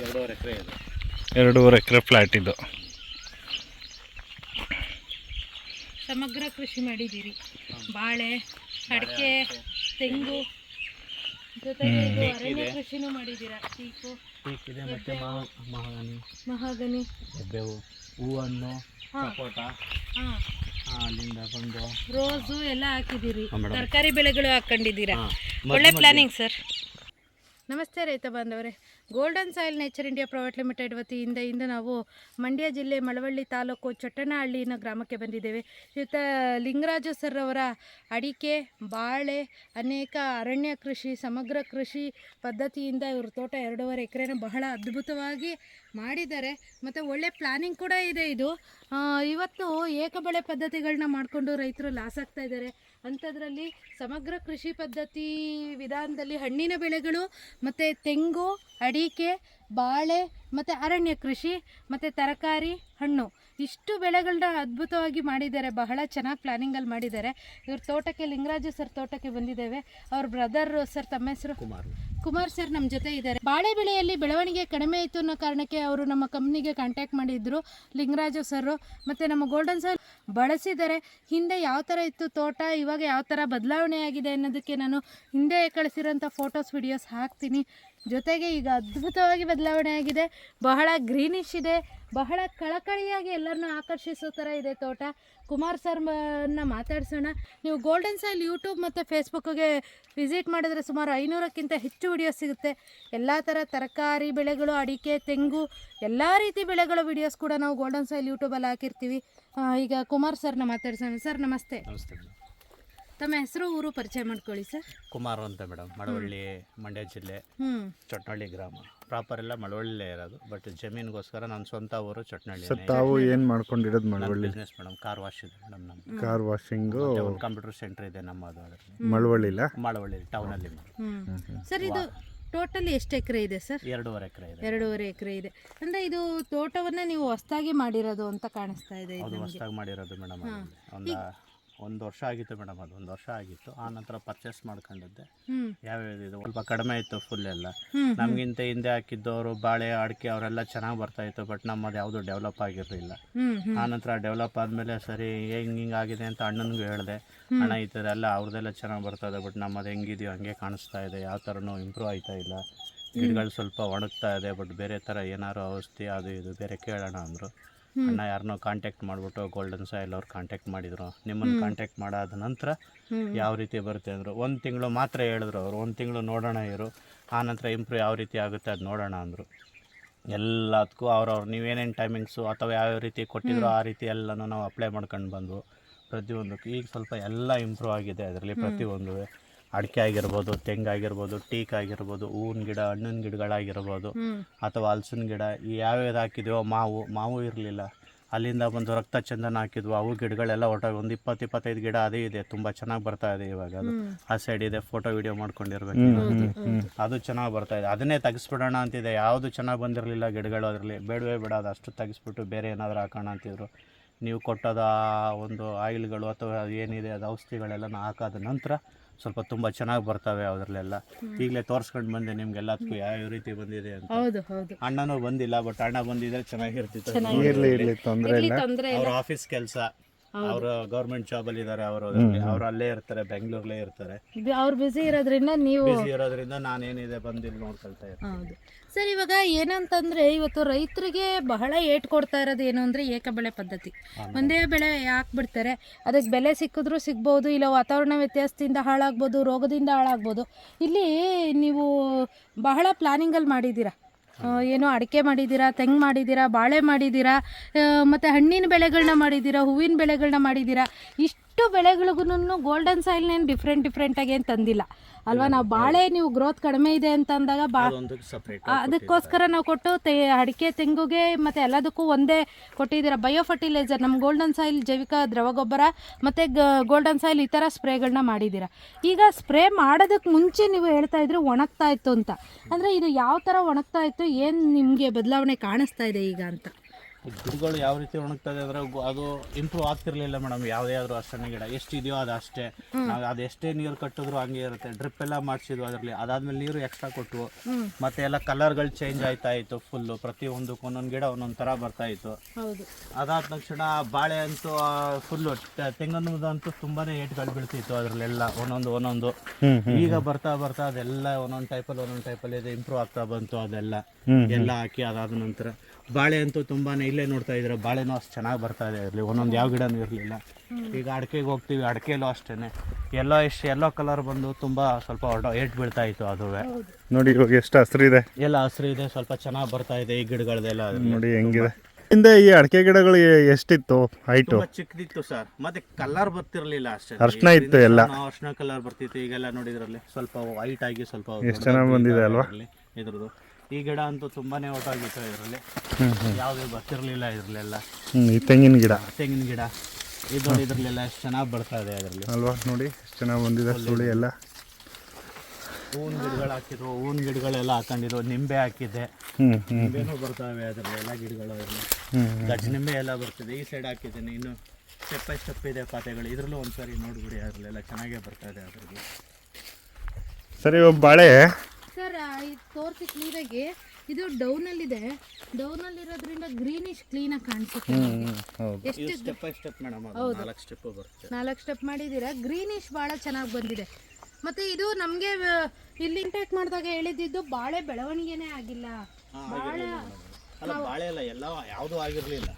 ಎರಡೂವರೆ ಎಕರೆ ಇದೆ. ಎರಡೂವರೆ ಎಕರೆ ಫ್ಲ್ಯಾಟ್ ಇದು. ಸಮಗ್ರ ಕೃಷಿ ಮಾಡಿದ್ದೀರಿ. ಬಾಳೆ ಅಡಿಕೆ ತೆಂಗು ಜೊತೆಗೆ ಇದು ಅರಣ್ಯ ಕೃಷಿನೂ ಮಾಡಿದ್ದೀರಾ? ಟೀಕು ಮತ್ತು ಮಹಾಗನಿ. ಮಹಾಗನಿ. ಹೂವನ್ನು ಹಾಂ. ಸಪೋಟ. ಹಾಂ. ಆ, ಅಲ್ಲಿಂದ ಬಂದು ರೋಸು ಎಲ್ಲ ಹಾಕಿದ್ದೀರಿ. ತರಕಾರಿ ಬೆಳೆಗಳು ಹಾಕೊಂಡಿದ್ದೀರಾ? ಒಳ್ಳೆ ಪ್ಲಾನಿಂಗ್ ಸರ್ ನಮಸ್ತೆ ರೈತ ಬಾಂಧವರೇ. Golden soil nature India private limited ವತಿಯಿಂದ ಇಂದು ನಾವು ಮಂಡ್ಯ ಜಿಲ್ಲೆ ಮಳವಳ್ಳಿ ತಾಲೂಕು ಚಟ್ಟನಹಳ್ಳಿನ ಗ್ರಾಮಕ್ಕೆ ಬಂದಿದ್ದೇವೆ. ಶ್ರೀಯುತ ಲಿಂಗರಾಜು ಸರ್ ಅವರ ಅಡಿಕೆ, ಬಾಳೆ, ಅನೇಕ ಅರಣ್ಯ ಕೃಷಿ, ಸಮಗ್ರ ಕೃಷಿ ಪದ್ಧತಿಯಿಂದ ಇವರು ತೋಟ ಎರಡೂವರೆ ಎಕರೆನ ಬಹಳ ಅದ್ಭುತವಾಗಿ ಮಾಡಿದ್ದಾರೆ. ಮತ್ತು ಒಳ್ಳೆ ಪ್ಲಾನಿಂಗ್ ಕೂಡ ಇದೆ ಇದು. ಇವತ್ತು ಏಕಬೆಳೆ ಪದ್ಧತಿಗಳನ್ನ ಮಾಡಿಕೊಂಡು ರೈತರು ಲಾಸ್ ಆಗ್ತಾ ಇದ್ದಾರೆ. ಅಂಥದ್ರಲ್ಲಿ ಸಮಗ್ರ ಕೃಷಿ ಪದ್ಧತಿ ವಿಧಾನದಲ್ಲಿ ಹಣ್ಣಿನ ಬೆಳೆಗಳು, ಮತ್ತು ತೆಂಗು, ಅಡಿಕೆ, ಬಾಳೆ, ಮತ್ತು ಅರಣ್ಯ ಕೃಷಿ, ಮತ್ತು ತರಕಾರಿ, ಹಣ್ಣು. ಇಷ್ಟು ಬೆಳೆಗಳನ್ನ ಅದ್ಭುತವಾಗಿ ಮಾಡಿದ್ದಾರೆ, ಬಹಳ ಚೆನ್ನಾಗಿ ಪ್ಲಾನಿಂಗಲ್ಲಿ ಮಾಡಿದ್ದಾರೆ. ಇವ್ರ ತೋಟಕ್ಕೆ, ಲಿಂಗರಾಜು ಸರ್ ತೋಟಕ್ಕೆ ಬಂದಿದ್ದೇವೆ. ಅವ್ರ ಬ್ರದರ್ ಸರ್ ತಮ್ಮ ಹೆಸರು ಕುಮಾರ್. ಕುಮಾರ್ ಸರ್ ನಮ್ಮ ಜೊತೆ ಇದ್ದಾರೆ. ಬಾಳೆ ಬೆಳೆಯಲ್ಲಿ ಬೆಳವಣಿಗೆ ಕಡಿಮೆ ಇತ್ತು ಅನ್ನೋ ಕಾರಣಕ್ಕೆ ಅವರು ನಮ್ಮ ಕಂಪ್ನಿಗೆ ಕಾಂಟ್ಯಾಕ್ಟ್ ಮಾಡಿದ್ರು. ಲಿಂಗರಾಜು ಸರ್ ಮತ್ತು ನಮ್ಮ ಗೋಲ್ಡನ್ ಸರ್ ಬಳಸಿದ್ದಾರೆ. ಹಿಂದೆ ಯಾವ ಥರ ಇತ್ತು ತೋಟ, ಇವಾಗ ಯಾವ ಥರ ಬದಲಾವಣೆ ಆಗಿದೆ ಅನ್ನೋದಕ್ಕೆ ನಾನು ಹಿಂದೆ ಕಳಿಸಿರೋಂಥ ಫೋಟೋಸ್ ವಿಡಿಯೋಸ್ ಹಾಕ್ತೀನಿ. ಜೊತೆಗೆ ಈಗ ಅದ್ಭುತವಾಗಿ ಬದಲಾವಣೆ ಆಗಿದೆ. ಬಹಳ ಗ್ರೀನಿಶ್ ಇದೆ. ಬಹಳ ಕಳಕಳಿಯಾಗಿ ಎಲ್ಲರನ್ನೂ ಆಕರ್ಷಿಸೋ ಥರ ಇದೆ ತೋಟ. ಕುಮಾರ್ ಸರ್ನ ಮಾತಾಡ್ಸೋಣ. ನೀವು ಗೋಲ್ಡನ್ ಸೈಲ್ ಯೂಟ್ಯೂಬ್ ಮತ್ತು ಫೇಸ್ಬುಕ್ಗೆ ವಿಸಿಟ್ ಮಾಡಿದ್ರೆ ಸುಮಾರು ಐನೂರಕ್ಕಿಂತ ಹೆಚ್ಚು ವಿಡಿಯೋಸ್ ಸಿಗುತ್ತೆ. ಎಲ್ಲ ಥರ ತರಕಾರಿ ಬೆಳೆಗಳು, ಅಡಿಕೆ, ತೆಂಗು, ಎಲ್ಲ ರೀತಿ ಬೆಳೆಗಳ ವಿಡಿಯೋಸ್ ಕೂಡ ನಾವು ಗೋಲ್ಡನ್ ಸೈಲ್ ಯೂಟ್ಯೂಬಲ್ಲಿ ಹಾಕಿರ್ತೀವಿ. ಈಗ ಕುಮಾರ್ ಸರ್ನ ಮಾತಾಡ್ಸೋಣ. ಸರ್ ನಮಸ್ತೆ. ನಮಸ್ತೆ. ತಮ್ಮ ಹೆಸರು ಊರು ಪರಿಚಯ ಮಾಡ್ಕೊಳ್ಳಿ ಸರ್. ಕುಮಾರ್ ಅಂತ ಮೇಡಮ್ ಮಳವಳ್ಳಿ ಮಂಡ್ಯ ಜಿಲ್ಲೆ ಹ್ಞೂ ಚೊಟ್ನಳ್ಳಿ ಗ್ರಾಮ. ಪ್ರಾಪರ್ ಎಲ್ಲ ಮಳವಳ್ಳಿಲೇ ಇರೋದು ಬಟ್ ಜಮೀನಿಗೋಸ್ಕರ ನನ್ನ ಸ್ವಂತ ಊರು ಚೊಟ್ನಳ್ಳಿ ಸರ್ ತಾವು ಏನು ಮಾಡ್ಕೊಂಡಿರೋದು Malavalli? Business madam car wash ಇದೆ ಮೇಡಮ್ ನಮ್ಮ ಕಾರ್ ವಾಷಿಂಗು ಮತ್ತೆ ಒಂದು ಕಂಪ್ಯೂಟರ್ ಸೆಂಟರ್ ಇದೆ ನಮ್ಮದು ಮಳವಳ್ಳಿ ಮಳವಳ್ಳಿಲ? ಮಳವಳ್ಳಿ ಟೌನಲ್ಲಿ ಹ್ಞೂ ಸರ್ ಇದು ಟೋಟಲಿ ಎಷ್ಟು ಎಕರೆ ಇದೆ ಸರ್? ಎರಡೂವರೆ ಎಕರೆ ಇದೆ. ಎರಡೂವರೆ ಎಕರೆ ಇದೆ. ಅಂದ್ರೆ ಇದು ತೋಟವನ್ನ ನೀವು ಹೊಸದಾಗಿ ಮಾಡಿರೋದು ಅಂತ ಕಾಣಿಸ್ತಾ ಇದೆ ಇದು ಅದು ನಮಗೆ. ಹೊಸ್ದಾಗಿ ಮಾಡಿರೋದು ಮೇಡಮ್ ಒಂದು ಒಂದು ವರ್ಷ ಆಗಿತ್ತು ಮೇಡಮ್ ಅದು ಒಂದು ವರ್ಷ ಆಗಿತ್ತು. ಆ ನಂತರ ಪರ್ಚೇಸ್ ಮಾಡ್ಕೊಂಡಿದ್ದೆ. ಯಾವ ಯಾವ್ಯಾವ್ದು ಇದು ಸ್ವಲ್ಪ ಕಡಿಮೆ ಇತ್ತು ಫುಲ್ ಎಲ್ಲ. ನಮಗಿಂತ ಹಿಂದೆ ಹಾಕಿದ್ದವರು ಬಾಳೆ ಅಡಿಕೆ ಅವರೆಲ್ಲ ಚೆನ್ನಾಗಿ ಬರ್ತಾ ಇತ್ತು ಬಟ್ ನಮ್ಮದು ಯಾವುದು ಡೆವಲಪ್ ಆಗಿರಲಿಲ್ಲ. ಆ ನಂತರ ಡೆವಲಪ್ ಆದಮೇಲೆ ಸರಿ ಹೆಂಗೆ ಹಿಂಗೆ ಆಗಿದೆ ಅಂತ ಅಣ್ಣನಿಗೂ ಹೇಳಿದೆ. ಅಣ್ಣ ಈ ಥರ ಎಲ್ಲ ಅವ್ರದ್ದೆಲ್ಲ ಚೆನ್ನಾಗಿ ಬರ್ತಾ ಇದೆ ಬಟ್ ನಮ್ಮದು ಹೆಂಗಿದೆಯೋ ಹಂಗೆ ಕಾಣಿಸ್ತಾ ಇದೆ ಯಾವ ಥರನೂ ಇಂಪ್ರೂವ್ ಆಯ್ತಾ ಇಲ್ಲ. ಗಿಡಗಳು ಸ್ವಲ್ಪ ಒಣಗ್ತಾ ಇದೆ ಬಟ್ ಬೇರೆ ಥರ ಏನಾದ್ರು ಔಷಧಿ ಅದು ಇದು ಬೇರೆ ಕೇಳೋಣ ಅಂದರು. ಅಣ್ಣ ಯಾರನ್ನೋ ಕಾಂಟ್ಯಾಕ್ಟ್ ಮಾಡಿಬಿಟ್ಟು ಗೋಲ್ಡನ್ ಸಾಯಿಲ್ ಅವ್ರು ಕಾಂಟ್ಯಾಕ್ಟ್ ಮಾಡಿದರು. ನಿಮ್ಮನ್ನು ಕಾಂಟ್ಯಾಕ್ಟ್ ಮಾಡಾದ ನಂತರ ಯಾವ ರೀತಿ ಬರುತ್ತೆ ಅಂದರು ಒಂದು ತಿಂಗಳು ಮಾತ್ರ ಹೇಳಿದ್ರು ಅವರು ಒಂದು ತಿಂಗಳು ನೋಡೋಣ ಇರು ಆ ನಂತರ ಇಂಪ್ರೂವ್ ಯಾವ ರೀತಿ ಆಗುತ್ತೆ ಅದು ನೋಡೋಣ ಅಂದರು. ಎಲ್ಲದಕ್ಕೂ ಅವ್ರವ್ರು ನೀವೇನೇನು ಟೈಮಿಂಗ್ಸು ಅಥವಾ ಯಾವ್ಯಾವ ರೀತಿ ಕೊಟ್ಟಿದ್ರು ಆ ರೀತಿ ಎಲ್ಲನೂ ನಾವು ಅಪ್ಲೈ ಮಾಡ್ಕೊಂಡು ಬಂದು ಪ್ರತಿಯೊಂದಕ್ಕೂ ಈಗ ಸ್ವಲ್ಪ ಎಲ್ಲ ಇಂಪ್ರೂವ್ ಆಗಿದೆ ಅದರಲ್ಲಿ ಪ್ರತಿಯೊಂದು ಅಡಿಕೆ ಆಗಿರ್ಬೋದು ತೆಂಗಾಗಿರ್ಬೋದು ಟೀಕ್ ಆಗಿರ್ಬೋದು ಹೂವಿನ ಗಿಡ ಹಣ್ಣಿನ ಗಿಡಗಳಾಗಿರ್ಬೋದು ಅಥವಾ ಹಲಸಿನ ಗಿಡ ಈ ಯಾವ್ಯಾವ್ದು ಹಾಕಿದ್ವೋ ಮಾವು ಮಾವು ಇರಲಿಲ್ಲ. ಅಲ್ಲಿಂದ ಬಂದು ರಕ್ತ ಚಂದನ ಹಾಕಿದ್ವು ಅವು ಗಿಡಗಳೆಲ್ಲ ಒಟ್ಟಾಗಿ ಒಂದು ಇಪ್ಪತ್ತು ಇಪ್ಪತ್ತೈದು ಗಿಡ ಅದೇ ಇದೆ. ತುಂಬ ಚೆನ್ನಾಗಿ ಬರ್ತಾ ಇದೆ ಇವಾಗ ಅದು. ಆ ಸೈಡ್ ಇದೆ ಫೋಟೋ ವಿಡಿಯೋ ಮಾಡ್ಕೊಂಡಿರ್ಬೇಕು ಅದು ಚೆನ್ನಾಗಿ ಬರ್ತಾ ಇದೆ. ಅದನ್ನೇ ತೆಗಿಸ್ಬಿಡೋಣ ಅಂತಿದೆ. ಯಾವುದು ಚೆನ್ನಾಗಿ ಬಂದಿರಲಿಲ್ಲ ಗಿಡಗಳು ಅದರಲ್ಲಿ. ಬೇಡವೇ ಬೇಡ ಅದು ಅಷ್ಟು ತೆಗಿಸ್ಬಿಟ್ಟು ಬೇರೆ ಏನಾದರೂ ಹಾಕೋಣ ಅಂತಿದ್ರು. ನೀವು ಕೊಟ್ಟದ ಆ ಒಂದು ಆಯಿಲ್ಗಳು ಅಥವಾ ಏನಿದೆ ಅದು ಔಷಧಿಗಳೆಲ್ಲ ಹಾಕಾದ ನಂತರ ಸ್ವಲ್ಪ ತುಂಬಾ ಚೆನ್ನಾಗಿ ಬರ್ತವೆ ಅದ್ರಲ್ಲೆಲ್ಲ. ಈಗಲೇ ತೋರಿಸ್ಕೊಂಡು ಬಂದೆ ನಿಮ್ಗೆಲ್ಲದಕ್ಕೂ ಯಾವ ರೀತಿ ಬಂದಿದೆ ಅಂತ. ಹೌದು ಹೌದು. ಅಣ್ಣನೂ ಬಂದಿಲ್ಲ ಬಟ್ ಅಣ್ಣ ಬಂದಿದ್ರೆ ಚೆನ್ನಾಗಿರ್ತಿತ್ತು ಇರ್ಲಿ ಇರ್ಲಿ ತೊಂದರೆ ಇಲ್ಲ. ತೊಂದರೆ ಅವ್ರ ಆಫೀಸ್ ಕೆಲಸ. ಅವರು ಗೌರ್ಮೆಂಟ್ ಜಾಬ್ ಅಲ್ಲಿ ಇದ್ದಾರೆ ಅವರು ಅವ್ರು ಅಲ್ಲೇ ಇರ್ತಾರೆ ಬೆಂಗಳೂರಲ್ಲೇ ಇರ್ತಾರೆ. ಅವ್ರು ಬ್ಯುಸಿ ಇರೋದ್ರಿಂದ ನೀವು ಬಿಸಿ ಇರೋದ್ರಿಂದ ನಾನೇನಿದೆ ಬಂದು ಇಲ್ಲಿ ನೋಡ್ಕೊಳ್ತಾ ಇರ್ತೀನಿ. ಹೌದು. ಸರ್ ಇವಾಗ ಏನಂತಂದ್ರೆ ಇವತ್ತು ರೈತರಿಗೆ ಬಹಳ ಏಟ್ ಕೊಡ್ತಾ ಇರೋದು ಏನು ಅಂದರೆ ಏಕಬೆಳೆ ಪದ್ಧತಿ. ಒಂದೇ ಬೆಳೆ ಹಾಕ್ಬಿಡ್ತಾರೆ. ಅದಕ್ಕೆ ಬೆಲೆ ಸಿಕ್ಕಿದ್ರೂ ಸಿಗ್ಬೋದು ಇಲ್ಲ ವಾತಾವರಣ ವ್ಯತ್ಯಾಸದಿಂದ ಹಾಳಾಗ್ಬೋದು ರೋಗದಿಂದ ಹಾಳಾಗ್ಬೋದು. ಇಲ್ಲಿ ನೀವು ಬಹಳ ಪ್ಲಾನಿಂಗಲ್ಲಿ ಮಾಡಿದ್ದೀರಾ? ಆ, ಏನು ಅಡಿಕೆ ಮಾಡಿದ್ದೀರಾ ತೆಂಗು ಮಾಡಿದ್ದೀರಾ ಬಾಳೆ ಮಾಡಿದ್ದೀರಾ ಮತ್ತು ಹಣ್ಣಿನ ಬೆಳೆಗಳನ್ನ ಮಾಡಿದ್ದೀರಾ ಹೂವಿನ ಬೆಳೆಗಳನ್ನ ಮಾಡಿದ್ದೀರಾ? ಇಷ್ಟು ಬೆಳೆಗಳಿಗೂ ಗೋಲ್ಡನ್ ಸಾಯಿಲ್ ಸಾಯಿಲ್ನೇನು ಡಿಫ್ರೆಂಟ್ ಡಿಫ್ರೆಂಟಾಗಿ ಏನು ತಂದಿಲ್ಲ. ಅಲ್ವಾ? ನಾವು ಬಾಳೆ ನೀವು ಗ್ರೋತ್ ಕಡಿಮೆ ಇದೆ ಅಂತ ಅಂದಾಗ ಬಾ ಅದಕ್ಕೋಸ್ಕರ ನಾವು ಕೊಟ್ಟು ತೆ ಅಡಿಕೆ ತೆಂಗುಗೆ ಮತ್ತು ಎಲ್ಲದಕ್ಕೂ ಒಂದೇ ಕೊಟ್ಟಿದ್ದೀರಾ? ಬಯೋ ಫರ್ಟಿಲೈಸರ್ ನಮ್ಮ ಗೋಲ್ಡನ್ ಸಾಯಿಲ್ ಜೈವಿಕ ದ್ರವ ಗೊಬ್ಬರ ಮತ್ತು ಗೋಲ್ಡನ್ ಸಾಯಿಲ್ ಈ ಥರ ಸ್ಪ್ರೇಗಳನ್ನ ಮಾಡಿದ್ದೀರಾ? ಈಗ ಸ್ಪ್ರೇ ಮಾಡೋದಕ್ಕೆ ಮುಂಚೆ ನೀವು ಹೇಳ್ತಾ ಇದ್ರಿ ಒಣಗ್ತಾ ಇತ್ತು ಅಂತ. ಅಂದರೆ ಇದು ಯಾವ ಥರ ಒಣಗ್ತಾ ಇತ್ತು? ಏನು ನಿಮಗೆ ಬದಲಾವಣೆ ಕಾಣಿಸ್ತಾ ಇದೆ ಈಗ ಅಂತ? ಗಿಡಗಳು ಯಾವ ರೀತಿ ಒಣಗ್ತದೆ ಅಂದ್ರೆ ಅದು ಇಂಪ್ರೂವ್ ಆಗ್ತಿರ್ಲಿಲ್ಲ ಮೇಡಮ್ ಯಾವುದೇ ಆದ್ರೂ ಅಷ್ಟೇ ಗಿಡ. ಎಷ್ಟು ಇದೆಯೋ ಅದು ಅಷ್ಟೇ. ನಾವು ಅದು ಎಷ್ಟೇ ನೀರು ಕಟ್ಟಿದ್ರು ಹಂಗೆ ಇರುತ್ತೆ. ಡ್ರಿಪ್ ಎಲ್ಲ ಮಾಡಿಸಿದ್ವು ಅದರಲ್ಲಿ. ಅದಾದ್ಮೇಲೆ ನೀರು ಎಕ್ಸ್ಟ್ರಾ ಕೊಟ್ಟು ಮತ್ತೆ ಎಲ್ಲ ಕಲರ್ಗಳು ಚೇಂಜ್ ಆಯ್ತಾ ಇತ್ತು ಫುಲ್ಲು ಪ್ರತಿಯೊಂದಕ್ಕೂ ಒಂದೊಂದು ಗಿಡ ಒಂದೊಂದು ಥರ ಬರ್ತಾ ಇತ್ತು. ಹೌದು. ಅದಾದ ತಕ್ಷಣ ಬಾಳೆ ಅಂತೂ ಫುಲ್ಲು ತೆಂಗನ್ನದಂತೂ ತುಂಬಾನೇ ಏಟ್ಗಳು ಬೀಳ್ತಿತ್ತು ಅದರಲ್ಲೆಲ್ಲ ಒಂದೊಂದು ಒಂದೊಂದು. ಈಗ ಬರ್ತಾ ಬರ್ತಾ ಅದೆಲ್ಲ ಒಂದೊಂದು ಟೈಪಲ್ಲಿ ಒಂದೊಂದು ಟೈಪಲ್ಲಿ ಇದೆ. ಇಂಪ್ರೂವ್ ಆಗ್ತಾ ಬಂತು ಅದೆಲ್ಲ. ಎಲ್ಲ ಹಾಕಿ ಅದಾದ ನಂತರ. ಬಾಳೆ ಅಂತೂ ತುಂಬಾ ಇಲ್ಲೇ ನೋಡ್ತಾ ಇದ್ರೆ ಬಾಳೆನೂ ಅಷ್ಟು ಚೆನ್ನಾಗಿ ಬರ್ತಾ ಇದೆ ಇರಲಿ ಒಂದೊಂದು ಯಾವ ಗಿಡನೂ ಇರಲಿಲ್ಲ. ಈಗ ಅಡಿಕೆಗೆ ಹೋಗ್ತೀವಿ ಅಡಿಕೆಲೂ ಅಷ್ಟೇ ಎಲ್ಲೋ ಎಷ್ಟು ಎಲ್ಲೋ ಕಲರ್ ಬಂದು ತುಂಬ ಸ್ವಲ್ಪ ಹೊಡ ಏಟ್ ಬೀಳ್ತಾ ಇತ್ತು ಅದುವೇ. ಹೌದು ನೋಡಿ ಇವಾಗ ಎಷ್ಟು ಇದೆ. ಎಲ್ಲ ಹಸಿರು ಇದೆ ಸ್ವಲ್ಪ ಚೆನ್ನಾಗಿ ಬರ್ತಾ ಇದೆ ಈ ಗಿಡಗಳದೆಲ್ಲ. ನೋಡಿ ಹೆಂಗಿದೆ. ಹಿಂದೆ ಈ ಅಡಿಕೆ ಗಿಡಗಳು ಎಷ್ಟಿತ್ತು ಹೈಟು ಚಿಕ್ಕದಿತ್ತು ಸರ್. ಮತ್ತೆ ಕಲರ್ ಬರ್ತಿರ್ಲಿಲ್ಲ ಅಷ್ಟೇ ಅರ್ಶನ ಇತ್ತು ಎಲ್ಲ. ಅರ್ಶನ ಕಲರ್ ಬರ್ತಿತ್ತು. ಈಗೆಲ್ಲ ನೋಡಿದ್ರಲ್ಲಿ ಸ್ವಲ್ಪ ವೈಟ್ ಆಗಿ ಸ್ವಲ್ಪ ಎಷ್ಟು ಚೆನ್ನಾಗಿ ಬಂದಿದೆ ಅಲ್ವಾ? ಇದ್ರದ್ದು. ಈ ಗಿಡ ಅಂತೂ ತುಂಬಾನೇ ಹೊರಟಾಗಿತ್ತು ಇದರಲ್ಲಿ. ಯಾವ್ದು ಬರ್ತಿರ್ಲಿಲ್ಲ ಇದ್ರಲ್ಲೆಲ್ಲ. ಈ ತೆಂಗಿನ ಗಿಡ. ತೆಂಗಿನ ಗಿಡ. ಇದು ಇದ್ರಲ್ಲೆಲ್ಲ ಎಷ್ಟು ಚೆನ್ನಾಗಿ ಬರ್ತಾ ಇದೆ ಅದರಲ್ಲಿ. ಅಲ್ವಾ? ನೋಡಿ ಎಷ್ಟು ಚೆನ್ನಾಗಿ ಬಂದಿದೆ ಸುಳಿ ಎಲ್ಲ. ಹೂವಿನ ಗಿಡಗಳು ಹಾಕಿದ್ರು ಹೂವಿನ ಗಿಡಗಳೆಲ್ಲ ಹಾಕೊಂಡಿದ್ರು ನಿಂಬೆ ಹಾಕಿದ್ದೆ. ನಿಂಬೆನೂ ಬರ್ತಾವೆ ಅದರಲ್ಲಿ ಎಲ್ಲ. ಗಿಡಗಳು ಅದರಲ್ಲಿ ಹ್ಮ್. ನಿಂಬೆ ಎಲ್ಲ ಬರ್ತಿದೆ ಈ ಸೈಡ್ ಹಾಕಿದ್ದೀನಿ. ಇನ್ನು ಸ್ಟೆಪ್ ಬೈ ಸ್ಟೆಪ್ ಇದೆ ಪಾತೆಗಳು ಇದ್ರಲ್ಲೂ ಒಂದ್ಸರಿ ನೋಡ್ಬಿಡಿ ಅದರಲ್ಲೆಲ್ಲ ಚೆನ್ನಾಗೇ ಬರ್ತಾ ಇದೆ ಅದ್ರಲ್ಲಿ. ಸರಿ ಒಬ್ಬ ಬಾಳೆ ಸರ್ ಇದು ತೋರಿಸಿ ಕ್ಲೀನಾಗಿ ಇದು ಡೌನಲ್ಲಿದೆ. ಡೌನಲ್ಲಿರೋದ್ರಿಂದ ಗ್ರೀನಿಶ್ ಕ್ಲೀನಾಗಿ ಕಾಣಿಸುತ್ತೆ ಎಷ್ಟು ಆಗಿ ಸ್ಟೆಪ್ ಬೈ ಸ್ಟೆಪ್ ಮೇಡಮ್ ಅದು. ನಾಲ್ಕು ಸ್ಟೆಪ್ ಬರುತ್ತೆ. ನಾಲ್ಕು ಸ್ಟೆಪ್ ಮಾಡಿದ್ದೀರಾ? ಗ್ರೀನಿಶ್ ಭಾಳ ಚೆನ್ನಾಗಿ ಬಂದಿದೆ. ಮತ್ತೆ ಇದು ನಮಗೆ ಇಲ್ಲಿ ಇಂಟ್ಯಾಕ್ಟ್ ಮಾಡಿದಾಗ ಹೇಳಿದ್ದು ಬಾಳೆ ಬೆಳವಣಿಗೆನೇ ಆಗಿಲ್ಲ. ಭಾಳ ಅಲ್ಲ ಬಾಳೆ ಅಲ್ಲ ಎಲ್ಲ ಯಾವುದು ಆಗಿರ್ಲಿಲ್ಲ.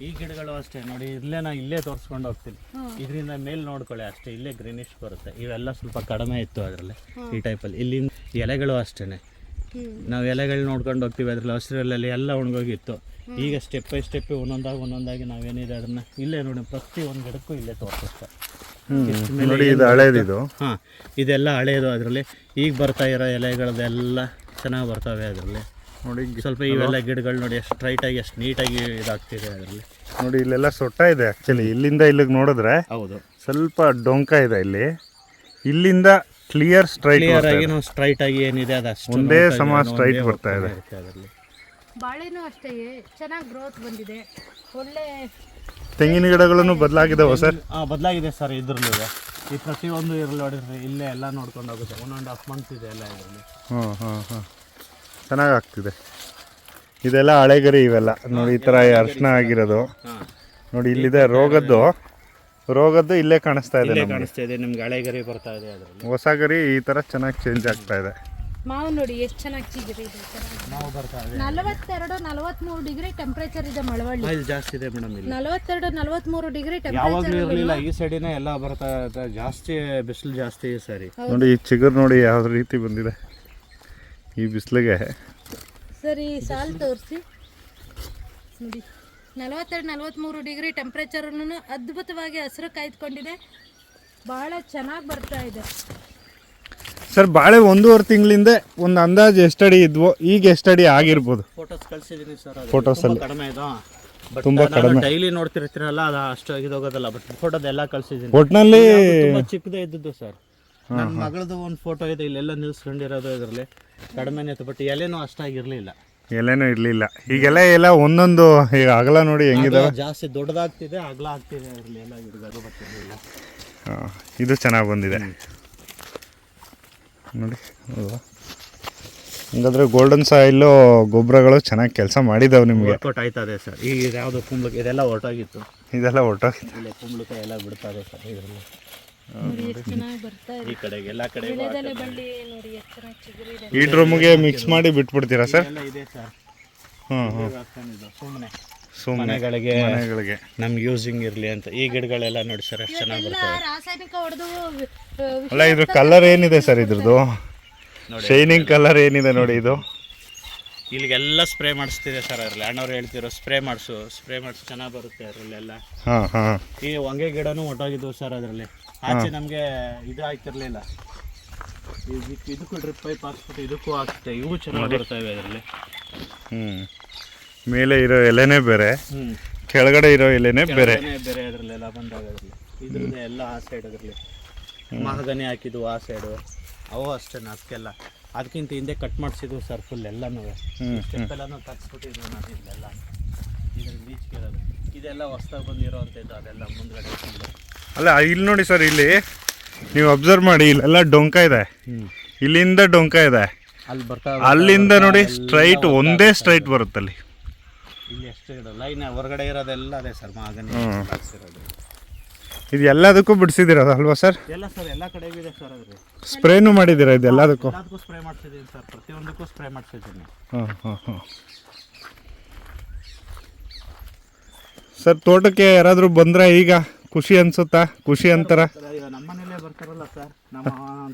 ಈ ಗಿಡಗಳು ಅಷ್ಟೇ ನೋಡಿ ಇಲ್ಲೇ ನಾ ಇಲ್ಲೇ ತೋರಿಸ್ಕೊಂಡು ಹೋಗ್ತೀನಿ. ಇದ್ರಿಂದ ಮೇಲ್ ನೋಡ್ಕೊಳ್ಳಿ ಅಷ್ಟೇ ಇಲ್ಲೇ ಗ್ರೀನಿಶ್ ಬರುತ್ತೆ. ಇವೆಲ್ಲ ಸ್ವಲ್ಪ ಕಡಿಮೆ ಇತ್ತು ಅದರಲ್ಲಿ ಈ ಟೈಪಲ್ಲಿ ಇಲ್ಲಿ ಎಲೆಗಳು ಅಷ್ಟೇನೆ. ನಾವು ಎಲೆಗಳು ನೋಡ್ಕೊಂಡು ಹೋಗ್ತೀವಿ ಅದ್ರಲ್ಲಿ ಹಸಿರಲ್ಲಿ ಎಲ್ಲ ಒಣಗೋಗಿತ್ತು. ಈಗ ಸ್ಟೆಪ್ ಬೈ ಸ್ಟೆಪ್ ಒಂದೊಂದಾಗಿ ಒಂದೊಂದಾಗಿ ನಾವೇನಿದೆ ಅದನ್ನ ಇಲ್ಲೇ ನೋಡಿ ಪ್ರತಿ ಒಂದು ಗಿಡಕ್ಕೂ ಇಲ್ಲೇ ತೋರಿಸ್ತಾರೆ ಹ್ಮ್. ನೋಡಿ ಇದು ಹಳೇದಿದು. ಹಾಂ ಇದೆಲ್ಲ ಹಳೇದು ಅದರಲ್ಲಿ. ಈಗ ಬರ್ತಾ ಇರೋ ಎಲೆಗಳದೆಲ್ಲ ಚೆನ್ನಾಗಿ ಬರ್ತವೆ ಅದರಲ್ಲಿ. ನೋಡಿ ಸ್ವಲ್ಪ ಇವೆಲ್ಲ ಗಿಡಗಳು ನೋಡಿ ಎಷ್ಟು ಸ್ಟ್ರೈಟಾಗಿ ಎಷ್ಟು ನೀಟಾಗಿ ಇದಾಗ್ತಿದೆ ಅದರಲ್ಲಿ. ನೋಡಿ ಇಲ್ಲೆಲ್ಲ ಸೊಟ್ಟ ಇದೆ ಆಕ್ಚುಲಿ ಇಲ್ಲಿಂದ ಇಲ್ಲಿಗೆ ನೋಡಿದ್ರೆ ಹೌದು. ಸ್ವಲ್ಪ ಡೊಂಕ ಇದೆ ಇಲ್ಲಿ. ಇಲ್ಲಿಂದ ಕ್ಲಿಯರ್ ಸ್ಟ್ರೈಟ್ ಕ್ಲಿಯರ್ ಆಗಿ ನಾವು ಸ್ಟ್ರೈಟ್ ಆಗಿ ಏನಿದೆ ಅದು ಅಷ್ಟು ಒಂದೇ ಸಮ ಸ್ಟ್ರೈಟ್ ಬರ್ತಾ ಇದೆ. ಅದರಲ್ಲಿ. ಬಾಳೆನೂ ಅಷ್ಟೇ ಚೆನ್ನಾಗಿ ಗ್ರೋತ್ ಬಂದಿದೆ. ಒಳ್ಳೆ ತೆಂಗಿನ ಗಿಡಗಳನ್ನು ಬದಲಾಗಿದ್ದಾವೆ ಸರ್? ಹಾಂ ಬದಲಾಗಿದೆ ಸರ್ ಇದ್ರಲ್ಲೂ ಈ ಪ್ರತಿಯೊಂದು ಇರಲಿ ನೋಡಿದ್ರೆ ಇಲ್ಲೇ ಎಲ್ಲ ನೋಡ್ಕೊಂಡು ಹೋಗುತ್ತೆ. ಒನ್ ಆ್ಯಂಡ್ ಹಾಫ್ ಮಂತ್ ಇದೆ ಎಲ್ಲ ಇದರಲ್ಲಿ. ಹಾಂ ಹಾಂ ಹಾಂ. ಚೆನ್ನಾಗಿ ಆಗ್ತಿದೆ ಇದೆಲ್ಲ ಹಳೆಗರಿ ಇವೆಲ್ಲ. ನೋಡಿ ಈ ಥರ ಅರ್ಶನ ಆಗಿರೋದು. ನೋಡಿ ಇಲ್ಲಿದೆ ರೋಗದ್ದು. ರೋಗದ್ದು ಇಲ್ಲೇ ಕಾಣಿಸ್ತಾ ಇದೆ ಇಲ್ಲೇ ಕಾಣಿಸ್ತಾ ಇದೆ ನಿಮ್ಗೆ ಹಳೆಗರಿ ಬರ್ತಾ ಇದೆ ಅದರಲ್ಲಿ. ಹೊಸ ಗರಿ ಈ ಥರ ಚೆನ್ನಾಗಿ ಚೇಂಜ್ ಆಗ್ತಾ ಇದೆ. ಮಾವು ನೋಡಿ ಎಷ್ಟು ಚೆನ್ನಾಗಿ ಚಿಗುರಿ ಇದೆ ಚೆನ್ನಾಗಿ ನಾವು ಬರ್ತಾ ಇದೆ. ನಲವತ್ತೆರಡು ನಲವತ್ಮೂರು ಡಿಗ್ರಿ ಟೆಂಪ್ರೇಚರ್ ಇದೆ ಮಳವಳ್ಳಿ. ಜಾಸ್ತಿ ಇದೆ ಮೇಡಮ್ ಇಲ್ಲಿ. ನಲವತ್ತೆರಡು ನಲವತ್ಮೂರು ಡಿಗ್ರಿ ಯಾವಾಗಲೂ ಇರಲಿಲ್ಲ ಈ ಸೈಡಿನ ಎಲ್ಲ ಬರ್ತಾ ಇದೆ. ಜಾಸ್ತಿ ಬಿಸಿಲು ಜಾಸ್ತಿ ಈ ಸರಿ ನೋಡಿ ಈ ಚಿಗುರು ನೋಡಿ ಯಾವ ರೀತಿ ಬಂದಿದೆ. ಈ ಬಿಸಿಲಿಗೆ. ಸರಿ ಸಾಲ್ ತೋರಿಸಿ. ನೋಡಿ ನಲವತ್ತೆರಡು ನಲವತ್ತ್ಮೂರು ಡಿಗ್ರಿ ಟೆಂಪ್ರೇಚರನ್ನು ಅದ್ಭುತವಾಗಿ ಹಸಿರು ಕಾಯ್ದುಕೊಂಡಿದೆ. ಭಾಳ ಚೆನ್ನಾಗಿ ಬರ್ತಾ ಇದೆ. ಸರ್ ಬಾಳೆ ಒಂದೂವರೆ ತಿಂಗಳಿಂದ ಒಂದು ಅಂದಾಜು ಎಷ್ಟಡಿ ಇದ್ವು ಈಗ ಎಷ್ಟಡಿ ಆಗಿರ್ಬೋದು? ಫೋಟೋಸ್ ಕಳಿಸಿದೀನಿ ಸರ್ ಫೋಟೋಸ್ ಅಲ್ಲಿ. ಕಡಿಮೆ ಇದು. ತುಂಬಾ ಕಡಿಮೆ. ಡೈಲಿ ನೋಡ್ತಿರ್ತೀರಲ್ಲ ಅದು ಅಷ್ಟು ಇದಾಗೋದಲ್ಲ ಬಟ್ ಫೋಟೋದೆಲ್ಲ ಕಳಿಸಿದೀನಿ. ಒಟ್ಟಿನಲ್ಲಿ ತುಂಬಾ ಚಿಕ್ಕದೇ ಇದ್ದದ್ದು ಸರ್ ನನ್ನ ಮಗಳದು ಒಂದು ಫೋಟೋ ಇದೆ ಇಲ್ಲೆಲ್ಲ ನಿಲ್ಸ್ಕೊಂಡಿರೋದು ಇದರಲ್ಲಿ. ಕಡಿಮೆನೇ ಇತ್ತು ಬಟ್ ಎಲೆನೂ ಅಷ್ಟಾಗಿರ್ಲಿಲ್ಲ. ಎಲೆನೂ ಇರಲಿಲ್ಲ. ಈಗೆಲ್ಲ ಎಲ್ಲ ಒಂದೊಂದು ಈಗ ಅಗಲ ನೋಡಿ ಹೆಂಗಿದೆ? ಜಾಸ್ತಿ ದೊಡ್ಡದಾಗ್ತಿದೆ ಅಗಲ ಆಗ್ತಿದೆ ಅದರಲ್ಲಿ ಎಲ್ಲ ಗಿಡಗಳು ಬರ್ತಿರ್ಲಿಲ್ಲ ಇದು ಚೆನ್ನಾಗಿ ಬಂದಿದೆ. ನೋಡಿ ಹೌದಾ ಹಂಗಾದ್ರೆ ಗೋಲ್ಡನ್ ಸಾಯಿಲು ಗೊಬ್ಬರಗಳು ಚೆನ್ನಾಗಿ ಕೆಲಸ ಮಾಡಿದಾವೆ ನಿಮಗೆ. ವರ್ಕೌಟ್ ಆಯ್ತದೆ ಸರ್. ಈಗ ಯಾವುದು ಕುಂಬಳಕಾಯಿ ಇದೆಲ್ಲ ಹೊರಟೋಗಿತ್ತು ಇದೆಲ್ಲ ಹೊರಟೋಗಿದೆ ಇಲ್ಲ ಕುಂಬಳಕಾಯಿ ಎಲ್ಲ ಬಿಡ್ತಾರೆ ಸರ್ ಇದರಲ್ಲಿ. ಈ ಕಡೆಗೆ ಎಲ್ಲ ಕಡೆ ಈ ಡ್ರಮ್ಗೆ ಮಿಕ್ಸ್ ಮಾಡಿ ಬಿಟ್ಬಿಡ್ತೀರಾ ಸರ್? ಎಲ್ಲ ಇದೆ ಸರ್. ಹ್ಞೂ ಹ್ಞೂ ಸುಮ್ಮನೆ ಸುಮ್ಮನೆ ಮನೆಗಳಿಗೆ ಮನೆಗಳಿಗೆ. ನಮ್ಗೆ ಯೂಸಿಂಗ್ ಇರಲಿ ಅಂತ. ಈ ಗಿಡಗಳೆಲ್ಲ ನೋಡಿ ಸರ್ ಎಷ್ಟು ಚೆನ್ನಾಗಿ ಬರ್ತವೆ. ರಾಸಾಯನಿಕ ಹೊಡೆದು ಅಲ್ಲ ಇದ್ರ ಕಲರ್ ಏನಿದೆ ಸರ್ ಇದ್ರದ್ದು? ನೋಡಿ. ಶೈನಿಂಗ್ ಕಲರ್ ಏನಿದೆ ನೋಡಿ ಇದು? ಇಲ್ಲಿಗೆಲ್ಲ ಸ್ಪ್ರೇ ಮಾಡಿಸ್ತಿದೆ ಸರ್ ಅದರಲ್ಲಿ. ಅಣ್ಣವ್ರು ಹೇಳ್ತಿರೋ ಸ್ಪ್ರೇ ಮಾಡಿಸು. ಸ್ಪ್ರೇ ಮಾಡಿಸು ಚೆನ್ನಾಗಿ ಬರುತ್ತೆ ಅದರಲ್ಲೆಲ್ಲ. ಹಾಂ ಹಾಂ. ಈ ಹೊಂಗೆ ಗಿಡನೂ ಒಟ್ಟೋಗಿದ್ವು ಸರ್ ಅದರಲ್ಲಿ. ಆಚೆ ನಮಗೆ ಇದು ಆಗ್ತಿರ್ಲಿಲ್ಲ ಇದಕ್ಕೆ ಇದಕ್ಕೂ ಡ್ರಿಪ್ ಪೈಪ್ ಹಾಕ್ಸ್ಬಿಟ್ಟು ಇದಕ್ಕೂ ಹಾಕ್ಸ್ತೇವೆ ಇವು ಚೆನ್ನಾಗಿ ಬರ್ತವೆ ಅದರಲ್ಲಿ. ಹ್ಞೂ ಮೇಲೆ ಇರೋ ಎಲೆನೇ ಬೇರೆ ಕೆಳಗಡೆ ಇರೋ ಎಲೆನೇ ಬೇರೆ. ಬೇರೆ ಅದರಲ್ಲೆಲ್ಲ ಬಂದಾಗ ಅದರಲ್ಲಿ ಎಲ್ಲ ಆ ಸೈಡ್ ಅದರಲ್ಲಿ. ಮಹಗನಿ ಹಾಕಿದ್ವು ಆ ಸೈಡು ಅವು ಅಷ್ಟೇ ಅದಕ್ಕೆಲ್ಲ ಅದಕ್ಕಿಂತ ಹಿಂದೆ ಕಟ್ ಮಾಡಿಸಿದ್ವು ಸರ್ ಫುಲ್ ಎಲ್ಲನೂ ಹ್ಮ್, ಸ್ಟೆಪ್ ಎಲ್ಲನೂ ತಗ್ಸ್ಬಿಟ್ಟಿದ್ವು ನಾನು ಇಲ್ಲೆಲ್ಲ ಇದರಲ್ಲಿ ಬೀಚ್ ಕೇಳೋದು ಇದೆಲ್ಲ ಹೊಸ್ದಾಗಿ ಬಂದಿರೋವಂಥದ್ದು ಅದೆಲ್ಲ ಮುಂದ್ಗಡೆ ಅಲ್ಲ ಇಲ್ಲಿ ನೋಡಿ ಸರ್ ಇಲ್ಲಿ ನೀವು ಅಬ್ಸರ್ವ್ ಮಾಡಿ ಇಲ್ಲೆಲ್ಲ ಡೊಂಕ ಇದೆ. ಇಲ್ಲಿಂದ ಡೊಂಕ ಇದೆ. ಅಲ್ಲಿ ಬರ್ತಾ ಅಲ್ಲಿಂದ ನೋಡಿ ಸ್ಟ್ರೈಟ್ ಒಂದೇ ಸ್ಟ್ರೈಟ್ ಬರುತ್ತೆ ಇಲ್ಲಿ ಎಷ್ಟು ಲೈನ್ ಹೊರಗಡೆ ಇರೋದೆಲ್ಲ ಅದೇ ಸರ್ ಮಾಗನಿ ಇದು ಎಲ್ಲದಕ್ಕೂ ಬಿಡಿಸಿದಿರ ಅಲ್ವಾ ಸರ್? ಎಲ್ಲ ಸರ್ ಎಲ್ಲ ಕಡೆಗೂ ಇದೆ ಸರ್ ಅದ್ರಿ ಸ್ಪ್ರೇನು ಮಾಡಿದ್ದೀರಾ ಇದು ಎಲ್ಲದಕ್ಕೂ? ಎಲ್ಲದಕ್ಕೂ ಸ್ಪ್ರೇ ಮಾಡ್ಸಿದ್ದೀನಿ ಸರ್ ಪ್ರತಿಯೊಂದಕ್ಕೂ ಸ್ಪ್ರೇ ಮಾಡ್ಸಿದ್ದೀನಿ ಹಾಂ ಹಾಂ ಹಾಂ ಸರ್ ತೋಟಕ್ಕೆ ಯಾರಾದರೂ ಬಂದ್ರೆ ಈಗ? ಖುಷಿ ಅನ್ಸುತ್ತಾ? ಖುಷಿ ಅಂತಾರ? ನಮ್ಮ ಮನೇಲೆ ಬರ್ತಾರಲ್ಲ ಸರ್ ನಮ್ಮ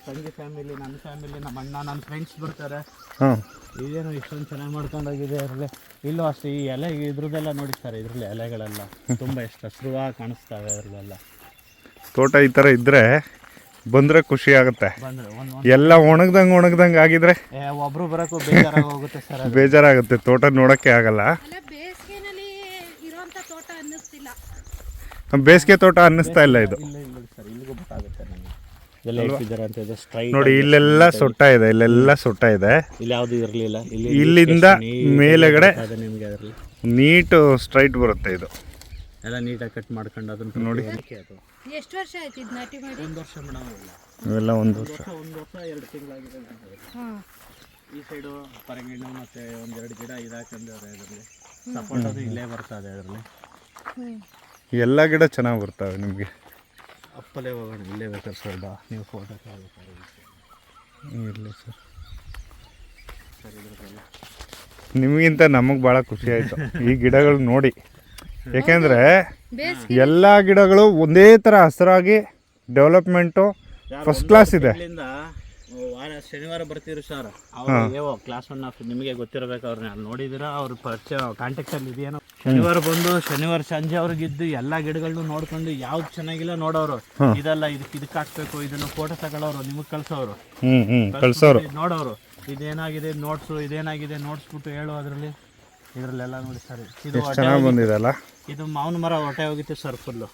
ತಂಗಿ ಫ್ಯಾಮಿಲಿ ನನ್ನ ಫ್ಯಾಮಿಲಿ ನಮ್ಮ ಅಣ್ಣ ನನ್ನ ಫ್ರೆಂಡ್ಸ್ ಬರ್ತಾರೆ. ಹಾಂ. ಇದೇನು ಇಷ್ಟೊಂದು ಚೆನ್ನಾಗಿ ಮಾಡ್ಕೊಂಡೋಗಿದೆ ಅದರಲ್ಲಿ ಇಲ್ಲೂ ಅಷ್ಟೇ ಈ ಎಲೆ ಇದ್ರದ್ದೆಲ್ಲ ನೋಡಿ ಸರ್ ಇದ್ರಲ್ಲಿ ಎಲೆಗಳೆಲ್ಲ ತುಂಬ ಇಷ್ಟ. ಹಸಿರುವಾಗಿ ಕಾಣಿಸ್ತವೆ ಅದರಲ್ಲೆಲ್ಲ ತೋಟ ಈ ಥರ ಇದ್ದರೆ ಬಂದರೆ ಖುಷಿ ಆಗುತ್ತೆ. ಬಂದರೆ ಒಂದು ಎಲ್ಲ ಒಣಗ್ದಂಗೆ ಒಣಗ್ದಂಗೆ ಆಗಿದ್ರೆ ಒಬ್ರು ಬರೋಕ್ಕೂ ಬೇಜಾರಾಗಿ ಹೋಗುತ್ತೆ ಸರ್ ಬೇಜಾರಾಗುತ್ತೆ. ತೋಟ ನೋಡೋಕ್ಕೆ ಆಗಲ್ಲ. ಬೇಸಿಗೆನಲ್ಲಿ ಇರೋಂಥ ತೋಟ ಅನ್ನಿಸ್ತಿಲ್ಲ. ಬೇಸಿಗೆ ತೋಟ ಅನ್ನಿಸ್ತಾ ಇಲ್ಲ ಇದು. ಇಲ್ಲ ಇಲ್ಲ ಸರ್ ಇಲ್ಲಿಗೂ ಗೊತ್ತಾಗುತ್ತೆ ನನಗೆ ಎಲ್ಲ ಇಟ್ಟಿದ್ದಾರೆ ಅಂತ ಇದೆ ಸ್ಟ್ರೈಟ್ ನೋಡಿ ಇಲ್ಲೆಲ್ಲ ಸೊಟ್ಟ ಇದೆ ಇಲ್ಲೆಲ್ಲ ಸೊಟ್ಟ ಇದೆ. ಇಲ್ಲಿ ಯಾವುದು ಇರಲಿಲ್ಲ. ಇಲ್ಲಿ ಇಲ್ಲಿಂದ ಮೇಲೆಗಡೆ ಅದು ನಿಮಗೆ ಅದರಲ್ಲಿ. ನೀಟು ಸ್ಟ್ರೈಟ್ ಬರುತ್ತೆ ಇದು. ಎಲ್ಲ ನೀಟಾಗಿ ಕಟ್ ಮಾಡ್ಕೊಂಡು ಅದನ್ನ ನೋಡಿ. ಅದು. ಎಷ್ಟು ವರ್ಷ ಆಯ್ತು ಇದು ನಾಟಿ ಮಾಡಿ? ಒಂದು ವರ್ಷ ಮೇಡಮ್ ಇಲ್ಲ. ಇವೆಲ್ಲ ಒಂದು ವರ್ಷ. ವರ್ಷ ಒಂದು ವರ್ಷ ಎರಡು ತಿಂಗಳಾಗಿದೆ ನನಗೆ. ಹಾಂ. ಈ ಸೈಡು ಪರಂಗಿಣ್ಣು ಮತ್ತೆ ಒಂದೆರಡು ಗಿಡ ಇದಾಕಂದ್ರೆ ಅದರಲ್ಲಿ. ಸಪೋರ್ಟ್ ಅದು ಇಲ್ಲೇ ಬರ್ತದೆ ಅದರಲ್ಲಿ. ಹ್ಞೂ ಎಲ್ಲ ಗಿಡ ಚೆನ್ನಾಗಿ ಬರ್ತವೆ ನಿಮಗೆ. ಅಪ್ಪಲೇ ಹೋಗೋಣ ಇಲ್ಲೇ ಬೇಕಾದ್ರೆ ಸ್ವಲ್ಪ ಬಾ ನೀವು ಫೋಟೋ ಇರಲಿ ಸರ್. ಸರ್. ನಿಮಗಿಂತ ನಮಗೆ ಭಾಳ ಖುಷಿ ಆಯಿತು ಈ ಗಿಡಗಳು ನೋಡಿ. ಏಕೆಂದರೆ ಎಲ್ಲ ಗಿಡಗಳು ಒಂದೇ ಥರ ಹಸಿರಾಗಿ ಡೆವಲಪ್ಮೆಂಟು ಫಸ್ಟ್ ಕ್ಲಾಸ್ ಇದೆ. ಇಲ್ಲಿಂದ ವಾರ ಶನಿವಾರ ಬರ್ತೀರಿ ಸರ್ ಅವ್ರು ಕ್ಲಾಸ್ ಒನ್ ಆಫ್ ನಿಮಗೆ ಗೊತ್ತಿರಬೇಕು ಅವ್ರನ್ನ ಅಲ್ಲಿ ನೋಡಿದಿರಾ ಅವ್ರ ಪರಿಚಯ ಕಾಂಟ್ಯಾಕ್ಟಲ್ಲಿ ಇದೆಯೇನೋ? ಶನಿವಾರ ಬಂದು ಶನಿವಾರ ಸಂಜೆ ಅವ್ರಿಗಿದ್ದು ಎಲ್ಲಾ ಗಿಡಗಳನ್ನು ನೋಡ್ಕೊಂಡು ಯಾವ್ದು ಚೆನ್ನಾಗಿಲ್ಲ ನೋಡೋರು. ಇದೆಲ್ಲ ಇದಕ್ಕೆ ಇದಕ್ಕೆ ಹಾಕ್ಬೇಕು ಇದನ್ನ ಫೋಟೋ ತಗೊಳ್ಳೋರು ನಿಮಗೆ ಕಳ್ಸೋರು. ಕಳ್ಸೋರು. ನೋಡೋರು. ಇದೇನಾಗಿದೆ ನೋಟ್ಸು ಇದೇನಾಗಿದೆ ನೋಡ್ಸ್ಬಿಟ್ಟು ಹೇಳು ಅದರಲ್ಲಿ. ಇದರಲ್ಲೆಲ್ಲ ನೋಡಿ ಸರ್. ಇದು ಚೆನ್ನಾಗಿ ಬಂದಿದೆಲ್ಲ? ಇದು ಮಾವಿನ ಮರ ಹೊಟ್ಟೆ ಹೋಗಿತ್ತು ಸರ್ ಫುಲ್ಲು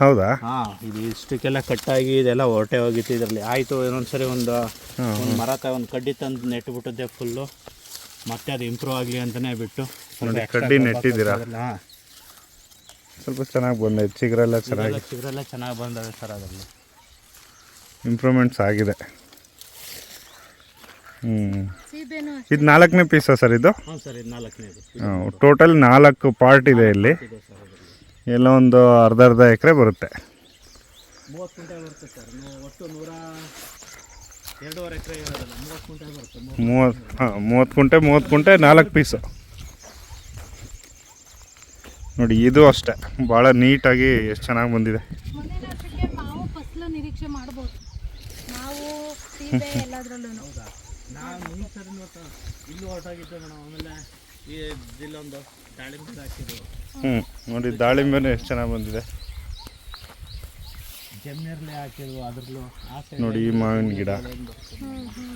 ಹೌದಾ? ಹಾ ಇದು ಇಷ್ಟಕ್ಕೆಲ್ಲ ಕಟ್ಟಾಗಿ ಇದೆಲ್ಲ ಹೊಟ್ಟೆ ಹೋಗಿತ್ತು ಇದರಲ್ಲಿ. ಆಯಿತು ಇನ್ನೊಂದ್ಸರಿ ಒಂದು ಒಂದು ಮರ ತ ಒಂದು ಕಡ್ಡಿ ತಂದು ನೆಟ್ಬಿಟ್ಟಿದ್ದೆ ಫುಲ್ಲು ಮತ್ತೆ ಅದು ಇಂಪ್ರೂವ್ ಆಗಲಿ ಅಂತಲೇ ಬಿಟ್ಟು. ನೋಡಿ, ಕಡ್ಡಿ ನೆಟ್ಟಿದ್ದೀರಾ? ಸ್ವಲ್ಪ ಚೆನ್ನಾಗಿ ಬಂದೈತೆ ಚಿಗುರೆಲ್ಲ ಚೆನ್ನಾಗಿ. ಚಿಗ್ರೆಲ್ಲ ಚೆನ್ನಾಗಿ ಬಂದವೆ ಸರ್ ಅದರಲ್ಲಿ. ಇಂಪ್ರೂವ್ಮೆಂಟ್ಸ್ ಆಗಿದೆ. ಹ್ಞೂ ಇದು ನಾಲ್ಕನೇ ಪೀಸಾ ಸರ್ ಇದು? ಹ್ಞೂ ಸರ್ ಇದು ನಾಲ್ಕನೇದು ಟೋಟಲ್ ನಾಲ್ಕು ಪಾರ್ಟ್ ಇದೆ ಇಲ್ಲಿ. ಇದೆ ಸರ್ ಅದರಲ್ಲಿ. ಎಲ್ಲ ಒಂದು ಅರ್ಧ ಅರ್ಧ ಎಕರೆ ಬರುತ್ತೆ. ಮೂವತ್ತು ಕುಂಟೆ ಬರುತ್ತೆ ಸರ್. ನೀವು ಒಟ್ಟು ನೂರ ಎರಡೂವರೆ ಎಕರೆ ಇರೋದಲ್ಲ ಮೂವತ್ತು ಕುಂಟೆ ಬರುತ್ತೆ ಮೂವತ್ತು. ಮೂವತ್ತು ಹಾಂ ಮೂವತ್ತು ಕುಂಟೆ ಮೂವತ್ತು ಕುಂಟೆ ನಾಲ್ಕು ಪೀಸು ನೋಡಿ ಇದು ಅಷ್ಟೇ. ಭಾಳ ನೀಟಾಗಿ ಎಷ್ಟು ಚೆನ್ನಾಗಿ ಬಂದಿದೆ. ನಿರೀಕ್ಷೆ ಮಾಡ್ಬೋದು. ಮಾವು ಸೀಬೆ ಎಲ್ಲದರಲ್ಲೂ ನಾವು ಮುಂದಿನ ಸರಿ ನೋಡ್ತಾ ಇಲ್ಲೂ. ಹೊರಟಾಗಿದ್ದೆ ಮೇಡಮ್ ಆಮೇಲೆ ಈ ಇಲ್ಲೊಂದು ದಾಳಿಂಬೆ ಹ್ಞೂ ನೋಡಿ ದಾಳಿಂಬೆನೂ ಎಷ್ಟು ಚೆನ್ನಾಗಿ ಬಂದಿದೆ. ಅದ್ರಲ್ಲೂ ನೋಡಿ ಈ ಮಾವಿನ ಗಿಡ. ಹ್ಞೂ ಹ್ಞೂ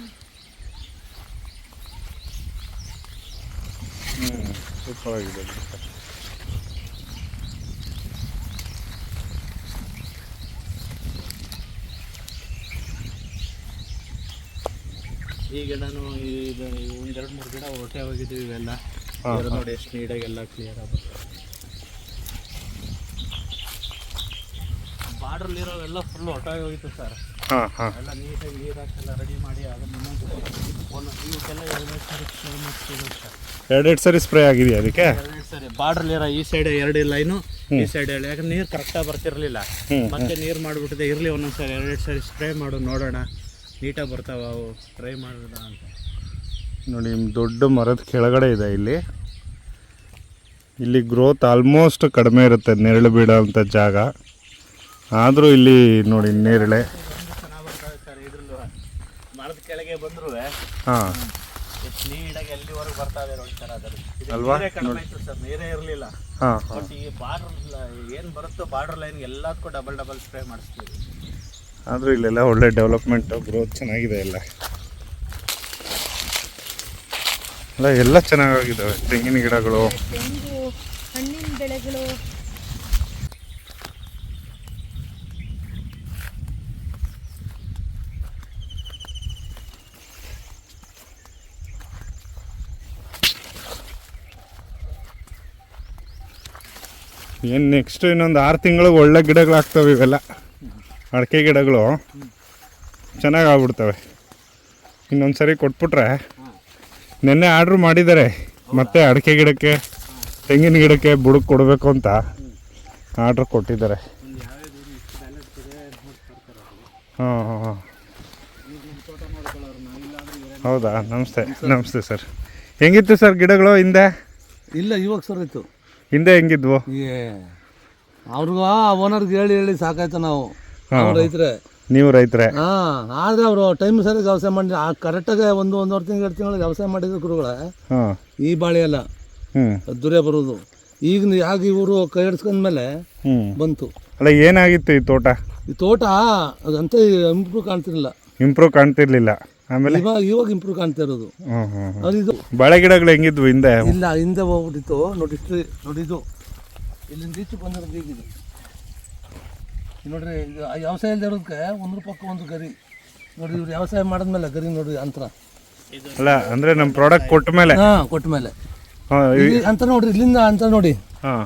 ಸೂಪರ್ ನಾನು ಈ ಗಿಡನೂ ಇದು ಒಂದೆರಡು ಮೂರು ಗಿಡ ಹೊಟ್ಟೆ ಹೋಗಿದ್ದೀವಿ ಇವೆಲ್ಲ. ನೋಡಿ ಎಷ್ಟು ನೀಟಾಗೆಲ್ಲ ಕ್ಲಿಯರ್ ಆಗುತ್ತೆ ಬಾರ್ಡ್ರಲ್ಲಿರೋವೆಲ್ಲ ಫುಲ್ ಹೊಟ್ಟಾಗಿ ಹೋಗಿತ್ತು ಸರ್ ಎಲ್ಲ ನೀಟಾಗಿ ನೀರು ಹಾಕೆಲ್ಲ ರೆಡಿ ಮಾಡಿ ಅದನ್ನ ಇನ್ನೊಂದು ಒಂದು ಇವಕ್ಕೆಲ್ಲ ಎರಡೆರಡು ಸರಿ ಸರ್ ಎರಡೆರಡು ಸರಿ ಸ್ಪ್ರೇ ಆಗಿದೆಯಾ ಅದಕ್ಕೆ? ಎರಡೆರಡು ಸರಿ. ಬಾರ್ಡ್ರಲ್ಲಿರೋ ಈ ಸೈಡ್ ಎರಡು ಲೈನು ಈ ಸೈಡ್ ಹೇಳಿ ಯಾಕಂದ್ರೆ ನೀರು ಕರೆಕ್ಟಾಗಿ ಬರ್ತಿರ್ಲಿಲ್ಲ. ಮತ್ತೆ ನೀರು ಮಾಡಿಬಿಟ್ಟಿದೆ ಇರಲಿ ಒಂದೊಂದು ಸರಿ ಎರಡೆರಡು ಸರಿ ಸ್ಪ್ರೇ ಮಾಡು ನೋಡೋಣ. ನೀಟಾಗಿ ಬರ್ತಾವೆ ಅವು ಟ್ರೈ ಮಾಡಿದ ಅಂತ. ನೋಡಿ ದೊಡ್ಡ ಮರದ ಕೆಳಗಡೆ ಇದೆ ಇಲ್ಲಿ. ಇಲ್ಲಿ ಗ್ರೋತ್ ಆಲ್ಮೋಸ್ಟ್ ಕಡಿಮೆ ಇರುತ್ತೆ ನೆರಳು ಬೀಳೋಂಥ ಜಾಗ. ಆದರೂ ಇಲ್ಲಿ ನೋಡಿ ನೇರಳೆ. ಮರದ ಕೆಳಗೆ ಬಂದರೂ ಹಾಂ. ನೀಟಾಗಿ ಎಲ್ಲಿವರೆಗೂ ಬರ್ತಾವೆ ನೋಡಿ ಸರ್ ಅದರಲ್ಲಿ. ಅಲ್ವಾ? ನೀರೇ ಕಡಿಮೆ ಇತ್ತು ಸರ್ ನೀರೇ ಇರಲಿಲ್ಲ. ಹಾಂ. ಹಾಂ ಬಟ್ ಈ ಬಾರ್ಡರ್ ಏನು ಬರುತ್ತೋ ಬಾರ್ಡರ್ ಲೈನ್ ಎಲ್ಲದಕ್ಕೂ ಡಬಲ್ ಡಬಲ್ ಸ್ಪ್ರೇ ಮಾಡಿಸ್ತೀವಿ. ಆದರೂ ಇಲ್ಲೆಲ್ಲ ಒಳ್ಳೆ ಡೆವಲಪ್ಮೆಂಟು ಗ್ರೋತ್ ಚೆನ್ನಾಗಿದೆ ಎಲ್ಲ. ಅಲ್ಲ, ಎಲ್ಲ ಚೆನ್ನಾಗಿದ್ದಾವೆ ತೆಂಗಿನ ಗಿಡಗಳು. ಹಣ್ಣಿನ ಬೆಳೆಗಳು ಏನು ನೆಕ್ಸ್ಟ್ ಇನ್ನೊಂದು ಆರು ತಿಂಗಳಿಗೆ ಒಳ್ಳೆ ಗಿಡಗಳಾಗ್ತವೆ ಇವೆಲ್ಲ. ಅಡಿಕೆ ಗಿಡಗಳು ಚೆನ್ನಾಗಿ ಆಗ್ಬಿಡ್ತವೆ ಇನ್ನೊಂದು ಸರಿ ಕೊಟ್ಬಿಟ್ರೆ ನಿನ್ನೆ ಆರ್ಡ್ರ್ ಮಾಡಿದ್ದಾರೆ. ಮತ್ತೆ ಅಡಿಕೆ ಗಿಡಕ್ಕೆ ತೆಂಗಿನ ಗಿಡಕ್ಕೆ ಬುಡಕ್ಕೆ ಕೊಡಬೇಕು ಅಂತ ಆರ್ಡ್ರ್ ಕೊಟ್ಟಿದ್ದಾರೆ. ಹಾಂ ಹಾಂ ಹಾಂ. ಹೌದಾ? ನಮಸ್ತೆ ನಮಸ್ತೆ ಸರ್. ಹೆಂಗಿತ್ತು ಸರ್ ಗಿಡಗಳು ಹಿಂದೆ? ಇಲ್ಲ ಇವಾಗ ಸರ್ ಇತ್ತು ಹಿಂದೆ ಹೆಂಗಿದ್ವು? ಅವ್ರಿಗೂ ಓನರ್ಗೆ ಹೇಳಿ ಹೇಳಿ ಸಾಕಾಯ್ತು ನಾವು. ರೈತರೇ. ನೀವು ರೈತರೇ. ಹಾ ಆದ್ರೆ ಅವರು ಟೈಮ್ ಸರಿ ವ್ಯವಸಾಯ ಮಾಡಿ ಕರೆಕ್ಟಾಗಿ ಒಂದು ಒಂದೂವರೆ ತಿಂಗಳು ಎರಡು ತಿಂಗಳು ವ್ಯವಸಾಯ ಮಾಡಿದ್ರು ಗುರುಗಳ. ಹಾಂ. ಈ ಬಾಳೆ ಎಲ್ಲ. ದುರೇ ಬರೋದು. ಈಗ ಯಾಕೆ ಇವರು ಕೈ ಹ್ಞೂ ಬಂತು. ಅಲ್ಲ ಏನಾಗಿತ್ತು ಈ ತೋಟ? ಈ ತೋಟ ಅದಂತ ಇಂಪ್ರೂವ್ ಕಾಣ್ತಿರ್ಲಿಲ್ಲ. ಇಂಪ್ರೂವ್ ಕಾಣ್ತಿರ್ಲಿಲ್ಲ. ಆಮೇಲೆ? ಇವಾಗ ಇವಾಗ ಇಂಪ್ರೂವ್ ಕಾಣ್ತಾ ಇರೋದು. ಅದು ಇದು. ಬಾಳೆ ಗಿಡಗಳು ಹೆಂಗಿದ್ವು ಹಿಂದೆ? ಇಲ್ಲ ಹಿಂದೆ ಹೋಗ್ಬಿಟ್ಟಿತ್ತು. ನೋಡಿ ನೋಡಿದ್ದು ಇಲ್ಲಿಂದ ಈಚೆ ಬಂದಿರೋದು ಈಗಿದೆ ನೋಡ್ರಿ ವ್ಯವಸಾಯ ಇರೋದಕ್ಕೆ ಒಂದ್ರ ಪಕ್ಕ ಒಂದು ಗರಿ. ನೋಡ್ರಿ ಇವ್ರು ವ್ಯವಸಾಯ ಮಾಡಿದ್ಮೇಲೆ ಗರಿ ನೋಡಿ ಅಂತರ. ಅಲ್ಲ ಅಂದ್ರೆ ನಮ್ಮ ಪ್ರಾಡಕ್ಟ್ ಕೊಟ್ಟ ಮೇಲೆ? ಹಾಂ ಕೊಟ್ಟ ಮೇಲೆ. ಅಂತ ನೋಡ್ರಿ ಇಲ್ಲಿಂದ ಅಂತ ನೋಡಿ. ಹಾಂ.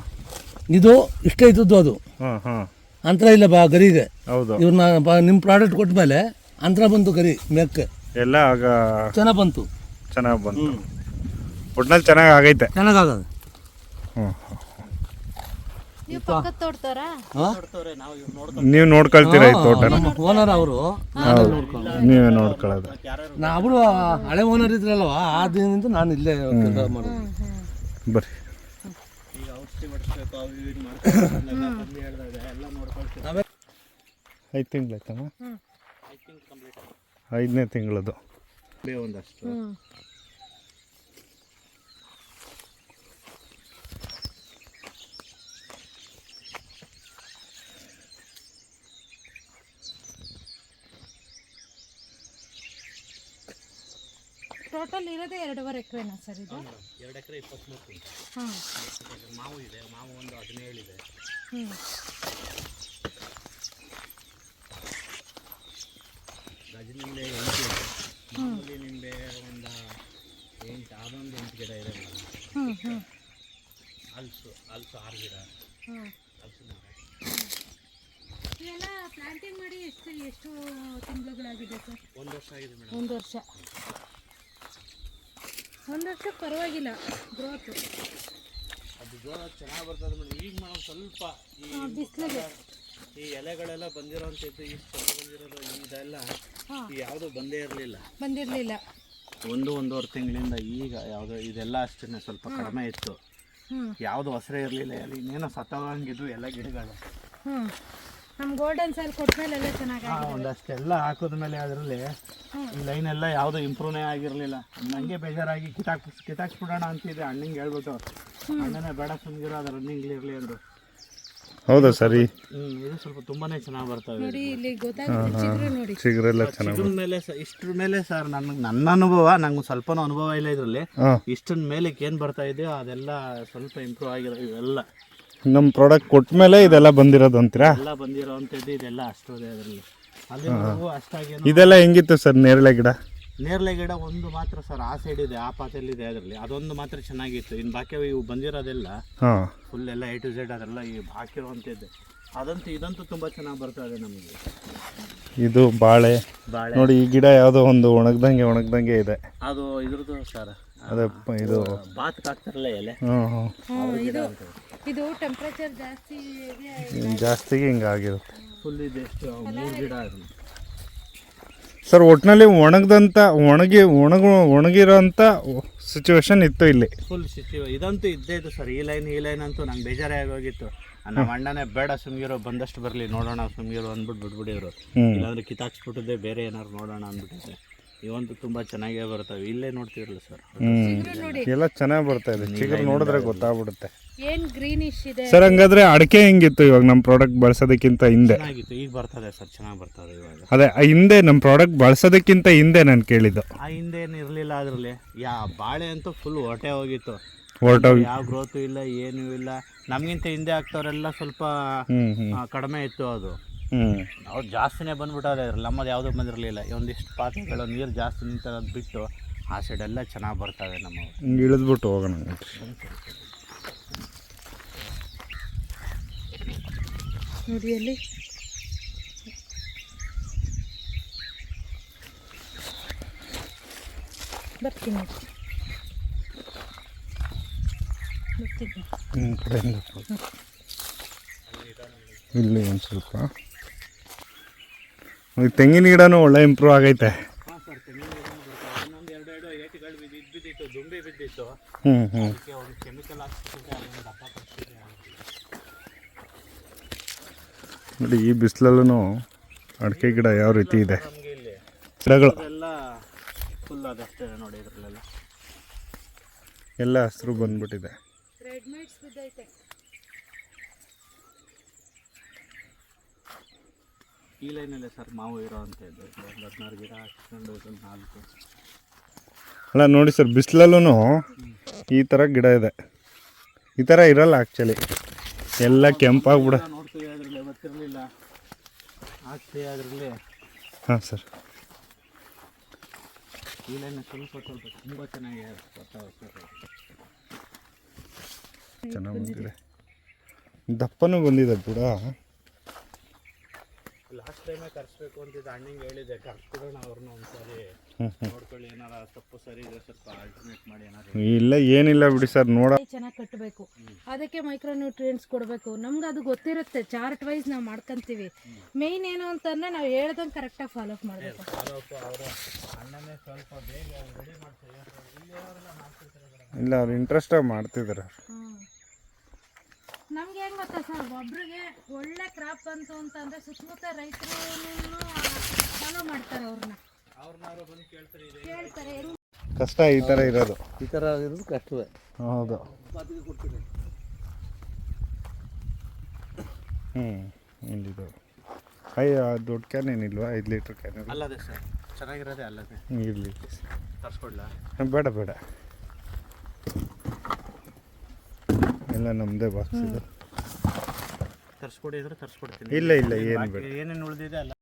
ಇದು ಇಷ್ಟೇ ಇದ್ದದ್ದು ಅದು. ಹಾಂ ಹಾಂ. ಅಂತರ ಇಲ್ಲ ಬಾ ಗರಿಗೆ. ಹೌದು. ಇವ್ರನ್ನ ನಿಮ್ಮ ಪ್ರಾಡಕ್ಟ್ ಕೊಟ್ಟ ಮೇಲೆ ಅಂತರ ಬಂತು ಗರಿ ಮೆಕ್ ಎಲ್ಲ ಆಗ ಚೆನ್ನಾಗಿ ಬಂತು. ಚೆನ್ನಾಗಿ ಬಂತು. ಒಟ್ನಲ್ಲಿ ಚೆನ್ನಾಗಿ ಆಗೈತೆ. ಚೆನ್ನಾಗಾಗದು ಹ್ಞೂ ನೀವು ಪಕ್ಕದ ತೋಡ್ತಾರಾ ಹಾಂ ನೋಡ್ತವ್ರೆ ನಾವು ಇವ್ರು ನೋಡ್ತಾರೆ ನೀವು ನೋಡ್ಕೊಳ್ತೀರ ಈ ಓನರ್ ಅವರು? ಹೌದು. ನೀವೇ ನೋಡ್ಕೊಳ್ಳೋದು. ನಾ ಅವರು ಹಳೆ ಓನರ್ ಇದ್ರಲ್ವ ಆ ದಿನದಿಂದ ನಾನು ಇಲ್ಲೇ ಕೆಲಸ ಮಾಡೋದು. ಬರ್ರಿ. ಐದು ತಿಂಗಳಾಯ್ತಮ್ಮ ಹ್ಞೂ ಐ ಥಿಂಕ್ ಕಂಪ್ಲೀಟ್. ಐದನೇ ತಿಂಗಳದು. ಒಂದಷ್ಟು. ಟೋಟಲ್ ಇರೋದೇ ಎರಡೂವರೆ ಎಕರೆನಾ ಸರ್ ಇದು? ಎರಡು ಎಕರೆ ಇಪ್ಪತ್ತ್ಮೂರು ಕ್ವಿಂಟಲ್. ಹಾಂ. ಮಾವು ಇದೆ ಮಾವು ಒಂದು ಹದಿನೇಳು ಇದೆ. ಹ್ಞೂ ಗಜನಿಂಬೆ ಎಂಟು ಮಾಮೂಲಿ ನಿಂಬೆ ಒಂದು ಎಂಟು ಅದೊಂದು ಎಂಟು ಗಿಡ ಇದೆ ಹ್ಞೂ ಹ್ಞೂ ಹಲ್ಸು ಹಲ್ಸು ಆರು ಗಿಡ. ಹ್ಞೂ ಹಲ್ಸು ಇವೆಲ್ಲ ಪ್ಲಾಂಟಿಂಗ್ ಮಾಡಿ ಎಷ್ಟು ಎಷ್ಟು ತಿಂಗಳುಗಳಾಗಿದೆ ಸರ್? ಒಂದು ವರ್ಷ ಆಗಿದೆ ಮೇಡಮ್. ಒಂದು ವರ್ಷ. ಒಂದು ವರ್ಷ ಪರವಾಗಿಲ್ಲ ಗ್ರೋತ್ ಅದು ಜೋಳ ಚೆನ್ನಾಗಿ ಬರ್ತದೆ ಮೇಡಮ್ ಈಗ ಮೇಡಮ್ ಸ್ವಲ್ಪ ಈ ಬಿಸಿಲಿಗೆ. ಈ ಎಲೆಗಳೆಲ್ಲ ಬಂದಿರೋಂಥದ್ದು ಈ ಬಂದಿರೋದು ಇದೆಲ್ಲ ಯಾವುದೂ ಬಂದೇ ಇರಲಿಲ್ಲ. ಬಂದಿರಲಿಲ್ಲ. ಒಂದು ಒಂದೂವರೆ ತಿಂಗಳಿಂದ ಈಗ ಯಾವುದೋ ಇದೆಲ್ಲ ಅಷ್ಟೇ ಸ್ವಲ್ಪ ಕಡಿಮೆ ಇತ್ತು. ಯಾವುದು ಹಸಿರೇ ಇರಲಿಲ್ಲ ಇನ್ನೇನೋ ಸತ್ತವಂಗಿದ್ವು ಎಲ್ಲ ಗಿಡಗಳು. ನಮ್ಮ ಗೋಲ್ಡನ್ ಸಾಲ್ ಕೊಟ್ಮೇಲೆ ಎಲ್ಲ ಚೆನ್ನಾಗಿ ಒಂದಷ್ಟೆಲ್ಲ ಹಾಕಿದ ಮೇಲೆ ಅದರಲ್ಲಿ ಈ ಲೈನ್ ಎಲ್ಲ ಯಾವುದು ಇಂಪ್ರೂವ್ನೇ ಆಗಿರಲಿಲ್ಲ. ನಂಗೆ ಬೇಜಾರಾಗಿ ಕಿತಾಕ್ ಕಿತಾಕ್ಸ್ಬಿಡೋಣ ಅಂತಿದ್ದೆ. ಅಣ್ಣಂಗೆ ಹೇಳ್ಬಿಟ್ಟು ಅಣ್ಣನೇ ಬೇಡ ಸುಮ್ಗಿರೋ ಅದು ರನ್ನಿಂಗ್ ಇರಲಿ ಅಂದರು. ಹೌದಾ ಸರಿ? ಇದು ಸ್ವಲ್ಪ ತುಂಬಾನೇ ಚೆನ್ನಾಗಿ ಬರ್ತವೆ ನೋಡಿ ಇಲ್ಲಿ ಗೊತ್ತಾಗುತ್ತೆ ನೋಡಿ. ಚಿಗುರೆಲ್ಲ ಚೆನ್ನಾಗಿ ಇದ್ರ ಮೇಲೆ ಇಷ್ಟ್ರ ಮೇಲೆ ಸರ್ ನನಗೆ ನನ್ನ ಅನುಭವ ನಂಗೆ ಸ್ವಲ್ಪನೂ ಅನುಭವ ಇಲ್ಲ ಇದರಲ್ಲಿ. ಇಷ್ಟನ್ ಮೇಲೆ ಮೇಲಕ್ಕೆ ಏನು ಬರ್ತಾ ಇದೆಯೋ ಅದೆಲ್ಲ ಸ್ವಲ್ಪ ಇಂಪ್ರೂವ್ ಆಗಿರೋ ಇವೆಲ್ಲ. ನಮ್ಮ ಪ್ರಾಡಕ್ಟ್ ಕೊಟ್ಟ ಮೇಲೆ ಇದೆಲ್ಲ ಬಂದಿರೋದು ಅಂತೀರಾ? ಎಲ್ಲ ಬಂದಿರೋ ಅಂಥದ್ದು ಇದೆಲ್ಲ ಅಷ್ಟೋದೇ ಅದರಲ್ಲಿ. ಅಷ್ಟಾಗಿ ಇದೆಲ್ಲ ಹೆಂಗಿತ್ತು ಸರ್ ನೇರಳೆ ಗಿಡ? ನೇರಳೆ ಗಿಡ ಒಂದು ಮಾತ್ರ ಸರ್ ಆ ಸೈಡ್ ಇದೆ ಆ ಪಾತಲ್ಲಿದೆ ಅದರಲ್ಲಿ. ಅದೊಂದು ಮಾತ್ರ ಚೆನ್ನಾಗಿತ್ತು. ಇನ್ನು ಬಾಕಿ ಇವು ಬಂದಿರೋದೆಲ್ಲ ಫುಲ್ ಎಲ್ಲ ಎ ಟು ಝೆಡ್ ಅದೆಲ್ಲ ಈ ಹಾಕಿರುವಂಥದ್ದು ಅದಂತೂ ಇದಂತೂ ತುಂಬ ಚೆನ್ನಾಗಿ ಬರ್ತಾ ಇದೆ ನಮಗೆ. ಇದು ಬಾಳೆ. ಬಾಳೆ. ನೋಡಿ ಈ ಗಿಡ ಯಾವುದೋ ಒಂದು ಒಣಗ್ದಂಗೆ ಒಣಗ್ದಂಗೆ ಇದೆ. ಅದು ಇದ್ರದ್ದು ಸರ್ ಅದೇ ಇದು ಬಾತ್ಗೆ ಹಾಕ್ತಾರಲ್ಲ ಎಲೆ ಹ್ಞೂ ಹ್ಞೂ ಹ್ಞೂ ಇದು ಇದು ಟೆಂಪ್ರೇಚರ್ ಜಾಸ್ತಿ ಹಿಂಗ ಜಾಸ್ತಿಗೆ ಹಿಂಗಾಗಿರುತ್ತೆ ಫುಲ್ ಇದೆ ಎಷ್ಟು ಮೂರು ಗಿಡ ಸರ್ ಒಟ್ಟಿನಲ್ಲಿ ಒಣಗ್ದಂಥ ಒಣಗಿ ಒಣಗ ಒಣಗಿರೋಂಥ ಸಿಚುವೇಶನ್ ಇತ್ತು ಇಲ್ಲಿ. ಫುಲ್ ಸಿಚು ಇದಂತೂ ಇದ್ದೇ ಇತ್ತು ಸರ್. ಈ ಲೈನ್ ಈ ಲೈನ್ ಅಂತೂ ನಂಗೆ ಬೇಜಾರೇ ಆಗೋಗಿತ್ತು. ನಮ್ಮ ಅಣ್ಣನೇ ಬೇಡ ಸುಮ್ಗಿರೋ ಬಂದಷ್ಟು ಬರಲಿ ನೋಡೋಣ ಸುಮ್ಗಿರೋ ಅಂದ್ಬಿಟ್ಟು ಬಿಟ್ಬಿಟ್ಟಿದ್ರು. ಇಲ್ಲಾಂದ್ರೆ ಕಿತ್ತಾಕ್ಸ್ಬಿಟ್ಟಿದ್ದೆ ಬೇರೆ ಏನಾದ್ರು ನೋಡೋಣ ಅಂದ್ಬಿಟ್ಟಿದ್ದೆ. ಇವಂತೂ ತುಂಬ ಚೆನ್ನಾಗೇ ಬರ್ತವೆ ಇಲ್ಲೇ ನೋಡ್ತಿರಲ್ಲ ಸರ್ ಹ್ಞೂ ಎಲ್ಲ ಚೆನ್ನಾಗಿ ಬರ್ತಾ ಇದೆ ಚಿಗುರು ನೋಡಿದ್ರೆ ಗೊತ್ತಾಗ್ಬಿಡುತ್ತೆ. ಏನ್ ಗ್ರೀನಿಶ್ ಇದೆ? ಸರ್ ಹಂಗಾದ್ರೆ ಅಡಿಕೆ ಹೆಂಗಿತ್ತು ಇವಾಗ ನಮ್ಮ ಪ್ರಾಡಕ್ಟ್ ಬಳಸೋದಕ್ಕಿಂತ ಹಿಂದೆ? ಚೆನ್ನಾಗಿತ್ತು. ಈಗ ಬರ್ತದೆ ಸರ್ ಚೆನ್ನಾಗಿ ಬರ್ತದೆ ಇವಾಗ. ಅದೇ ಆ ಹಿಂದೆ ನಮ್ಮ ಪ್ರಾಡಕ್ಟ್ ಬಳಸೋದಕ್ಕಿಂತ ಹಿಂದೆ ನಾನು ಕೇಳಿದ್ದು. ಆ ಹಿಂದೆ ಏನು ಇರಲಿಲ್ಲ ಅದರಲ್ಲಿ. ಯಾ ಬಾಳೆ ಅಂತೂ ಫುಲ್ ಹೊಟ್ಟೆ ಹೋಗಿತ್ತು. ಹೊರಟೋಗಿ ಯಾವ ಗ್ರೋತು ಇಲ್ಲ ಏನೂ ಇಲ್ಲ. ನಮಗಿಂತ ಹಿಂದೆ ಆಗ್ತವ್ರೆಲ್ಲ ಸ್ವಲ್ಪ ಹ್ಞೂ ಆ, ಕಡಿಮೆ ಇತ್ತು ಅದು. ಹ್ಞೂ ಅವ್ರು ಜಾಸ್ತಿನೇ ಬಂದ್ಬಿಟ್ಟವ್ರೆ ಅದ್ರಲ್ಲಿ ನಮ್ಮದು ಯಾವುದೂ ಬಂದಿರಲಿಲ್ಲ. ಒಂದಿಷ್ಟು ಪಾತ್ರೆಗಳು ನೀರು ಜಾಸ್ತಿ ನಿಂತಿರೋದು ಬಿಟ್ಟು ಆ ಸೈಡೆಲ್ಲ ಚೆನ್ನಾಗಿ ಬರ್ತವೆ ನಮ್ಮ ಹಿಂಗೆ ಇಳಿದ್ಬಿಟ್ಟು ಹೋಗೋಣ. ನೋಡಿ ಅಲ್ಲಿ. ಬರ್ತೀನಿ. ಇಲ್ಲಿ ಒಂದು ಸ್ವಲ್ಪ. ತೆಂಗಿನ ಗಿಡನೂ ಒಳ್ಳೆ ಇಂಪ್ರೂವ್ ಆಗೈತೆ. ಹ್ಞೂ ಹ್ಞೂ ನೋಡಿ ಈ ಬಿಸಿಲಲ್ಲೂ ಅಡಿಕೆ ಗಿಡ ಯಾವ ರೀತಿ ಇದೆ? ಗಿಡಗಳು. ಎಲ್ಲ ಹಸಿರು ಬಂದ್ಬಿಟ್ಟಿದೆ. ಈ ಲೈನಲ್ಲೇ ಸರ್ ಮಾವು ಇರೋ ಅಂತ ಇದೆ ಒಂದು ಹದಿನಾರು ಗಿಡ ಹಾಕ್ಸ್ಕೊಂಡು ಒಂದು ನಾಲ್ಕು. ಅಲ್ಲ ನೋಡಿ ಸರ್ ಬಿಸಿಲಲ್ಲೂ ಈ ಥರ ಗಿಡ ಇದೆ. ಈ ಥರ ಇರಲ್ಲ ಆ್ಯಕ್ಚುಲಿ ಎಲ್ಲ ಕೆಂಪಾಗ್ಬಿಡ ಬಿಡ ನೋಡ್ತೀವಿ ಅದರಲ್ಲಿ ಗೊತ್ತಿರಲಿಲ್ಲ. ಹಾಕ್ತೀವಿ ಅದರಲ್ಲಿ? ಹಾಂ ಸರ್. ಈ ಲೈನ್ ಸ್ವಲ್ಪ ಸ್ವಲ್ಪ ತುಂಬ ಚೆನ್ನಾಗಿ ಬರ್ತಾವೆ ಸರ್. ಚೆನ್ನಾಗಿ ಬಂದಿದೆ. ದಪ್ಪನೂ ಬಂದಿದೆ ಬುಡ. ಲಾಸ್ಟ್ ಟೈಮೇ ಕರ್ಸ್ಬೇಕು ಅಂತಿದ್ದ ಅಣ್ಣಂಗೆ ಹೇಳಿದೆ ಕರ್ಸ್ಬಿಡೋಣ ಅವ್ರನ್ನ ಒಂದ್ಸರಿ. ನೋಡ್ಕೊಳ್ಳಿ ಏನಾರ ತಪ್ಪು ಸರಿ ಇದೆ ಸ್ವಲ್ಪ ಆಲ್ಟರ್ನೇಟ್ ಮಾಡಿ ಏನಾರು ಇಲ್ಲ ಏನಿಲ್ಲ ಬಿಡಿ ಸರ್ ನೋಡ. ಚೆನ್ನಾಗಿ ಕಟ್ಟಬೇಕು ಅದಕ್ಕೆ ಮೈಕ್ರೋ ನ್ಯೂಟ್ರಿಯೆಂಟ್ಸ್ ಕೊಡಬೇಕು. ನಮ್ಗೆ ಅದು ಗೊತ್ತಿರುತ್ತೆ ಚಾರ್ಟ್ ವೈಸ್ ನಾವು ಮಾಡ್ಕೊಂತೀವಿ. ಮೇಯ್ನ್ ಏನು ಅಂತಂದ್ರೆ ನಾವು ಹೇಳ್ದಂಗೆ ಕರೆಕ್ಟಾಗಿ ಫಾಲೋ ಅಪ್ ಮಾಡಬೇಕು. ಅವರು ಅಣ್ಣನೇ ಸ್ವಲ್ಪ ಬೇಗ ರೆಡಿ ಮಾಡ್ತಾರೆ ಇಲ್ಲ ಅವ್ರು ಇಂಟ್ರೆಸ್ಟಾಗಿ ಮಾಡ್ತಿದ್ದಾರೆ ನಮ್ಗೆ ಹೆಂಗ್ ಗೊತ್ತಾ ಸರ್? ಒಬ್ರಿಗೆ ಒಳ್ಳೆ ಕ್ರಾಪ್ ಬಂತು ಅಂತಂದ್ರೆ ಸುತ್ತಮುತ್ತ ರೈತರು ಫಾಲೋ ಮಾಡ್ತಾರೆ ಅವ್ರನ್ನ ಕೇಳ್ತಾರೆ. ಇದೆ ಕೇಳ್ತಾರೆ ಹೆಂಗ್ ಕಷ್ಟ ಈ ಥರ ಇರೋದು. ಈ ಥರ ಇರೋದು ಕಷ್ಟವೇ. ಹೌದು. ಹ್ಞೂ ಇಲ್ಲಿದು. ಅಯ್ಯ ದೊಡ್ಡ ಕ್ಯಾನ್ ಏನಿಲ್ವಾ? ಐದು ಲೀಟ್ರ್ ಕ್ಯಾನ್ ಅಲ್ಲದೆ ಸರ್. ಚೆನ್ನಾಗಿರೋದೇ ಅಲ್ಲದೆ. ಇರಲಿ. ತರ್ಸ್ಕೊಡ್ಲಾ? ಬೇಡ ಬೇಡ. ಎಲ್ಲ ನಮ್ಮದೇ ಬಾಕ್ಸ್ ಇದು. ತರ್ಸ್ಕೊಡಿ ಅಂದ್ರೆ ತರ್ಸ್ಕೊಡ್ತೀನಿ. ಇಲ್ಲ ಇಲ್ಲ ಏನು ಬೇಡ. ಏನೇನು ಉಳಿದಿದೆ ಅಲ್ಲ